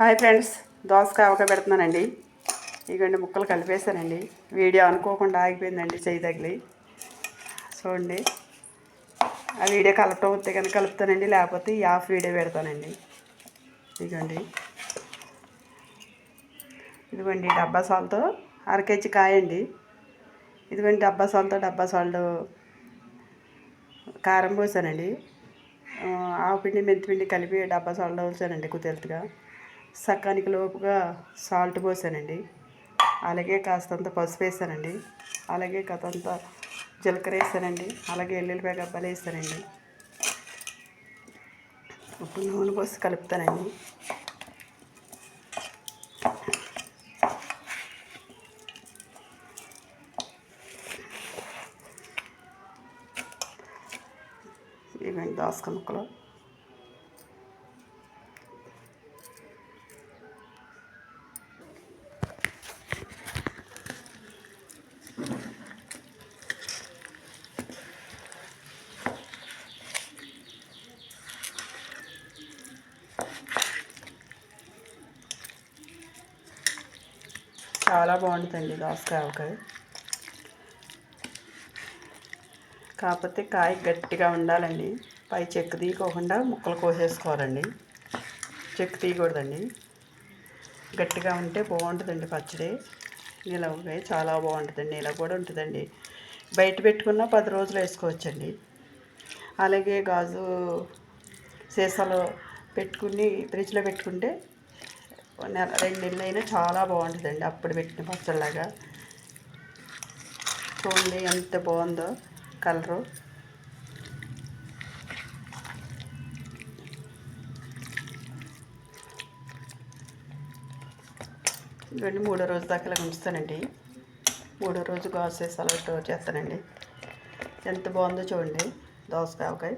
Hi friends దోసకాయ ఒక పెడుతున్నానండి. ఇగండి ముక్కలు కలిపేశానండి. వీడియో అనుకోకుండా ఆగిపోయిందండి చేయి తగిలి. చూడండి. ఆ వీడియో కలపటం వస్తే కనుక కలుపుతానండి లేకపోతే ఈ హాఫ్ వీడియో పెడతానండి. ఇదిగోండి ఇదిగోండి డబ్బా సాల్తో అర కేజీ కాయండి ఇదిగోండి డబ్బా సాల్తో డబ్బా సాల్ట్ కారం పోసానండి. ఆవు పిండి మెంతిపిండి కలిపి డబ్బా సాల్ట్ పోసానండి కుదిరితగా. సకానికి లోపుగా సాల్ట్ పోసానండి. అలాగే కాస్తంత పసుపు వేసానండి. అలాగే కాస్తంత జీలకర్ర వేసానండి. అలాగే ఎల్లుల్లిపాయ గబ్బాలు వేసానండి. ఇప్పుడు నూనె పోసి కలుపుతానండి. ఇవ్వండి దోసకాయ ముక్కలు. చాలా బాగుంటుందండి దోసకాయ ఆవకాయ కాకపోతే కాయ గట్టిగా ఉండాలండి. పై చెక్కు తీయకోకుండా ముక్కలు కోసేసుకోవాలండి. చెక్కు తీయకూడదండి. గట్టిగా ఉంటే బాగుంటుందండి పచ్చడి. నిలవకాయ చాలా బాగుంటుందండి. ఇలా కూడా ఉంటుందండి. బయట పెట్టుకున్న పది రోజులు వేసుకోవచ్చండి. అలాగే గాజు సీసాలో పెట్టుకుని ఫ్రిడ్జ్లో పెట్టుకుంటే నెల రెండు నెలలు అయినా చాలా బాగుంటుందండి అప్పుడు పెట్టిన పచ్చడిలాగా చూడండి ఎంత బాగుందో కలరు. ఇవన్నీ మూడో రోజు దాకా ఇలా ఉంచుతానండి. మూడో రోజు గాసేసి అలా చేస్తానండి. ఎంత బాగుందో చూడండి దోసకాయ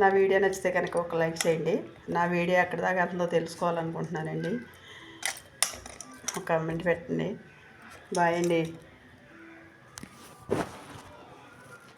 నా వీడియో నచ్చితే కనుక ఒక లైక్ చేయండి. నా వీడియో ఎక్కడ దాకా వెళ్తుందో తెలుసుకోవాలనుకుంటున్నానండి. ఒక కమెంట్ పెట్టండి. బాయ్ అండి.